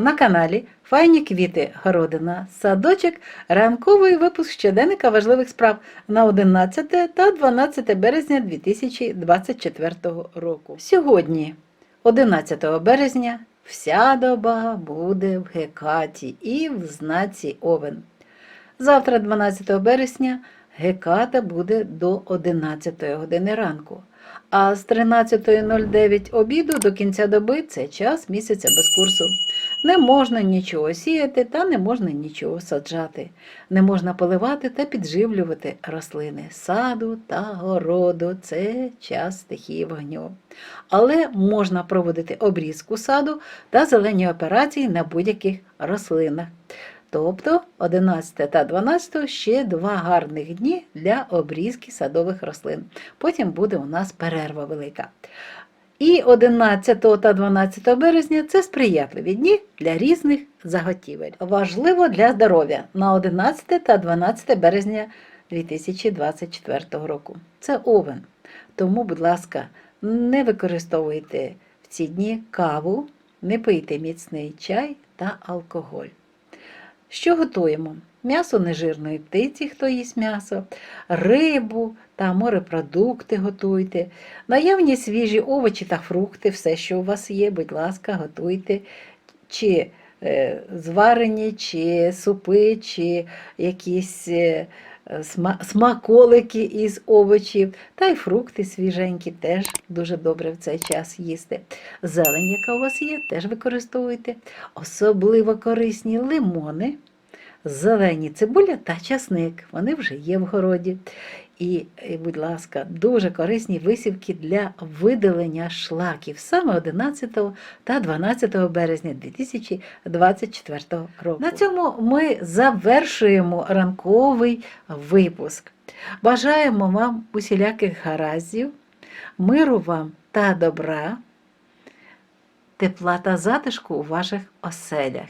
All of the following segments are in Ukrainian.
На каналі Файні квіти Городина, садочок, ранковий випуск щоденника важливих справ на 11 та 12 березня 2024 року. Сьогодні, 11 березня, вся доба буде в Гекаті і в знаці Овен. Завтра, 12 березня, Геката буде до 11 години ранку. А з 13.09 обіду до кінця доби це час місяця без курсу. Не можна нічого сіяти та не можна нічого саджати. Не можна поливати та підживлювати рослини саду та городу. Це час стихії вогню. Але можна проводити обрізку саду та зелені операції на будь-яких рослинах. Тобто 11 та 12 ще два гарних дні для обрізки садових рослин. Потім буде у нас перерва велика. І 11 та 12 березня це сприятливі дні для різних заготівель. Важливо для здоров'я на 11 та 12 березня 2024 року. Це овен. Тому, будь ласка, не використовуйте в ці дні каву, не пийте міцний чай та алкоголь. Що готуємо? М'ясо нежирної птиці, хто їсть м'ясо, рибу та морепродукти готуйте. Наявні свіжі овочі та фрукти, все, що у вас є, будь ласка, готуйте. Чи е, зварені, чи супи, чи якісь е, смаколики із овочів, та й фрукти свіженькі теж дуже добре в цей час їсти. Зелень, яка у вас є, теж використовуйте. Особливо корисні лимони, зелені цибуля та часник. Вони вже є в городі. І, і, будь ласка, дуже корисні висівки для видалення шлаків саме 11 та 12 березня 2024 року. На цьому ми завершуємо ранковий випуск. Бажаємо вам усіляких гараздів, миру вам та добра, тепла та затишку у ваших оселях.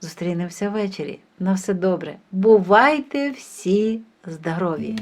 Зустрінемося ввечері. На все добре. Бувайте всі здорові!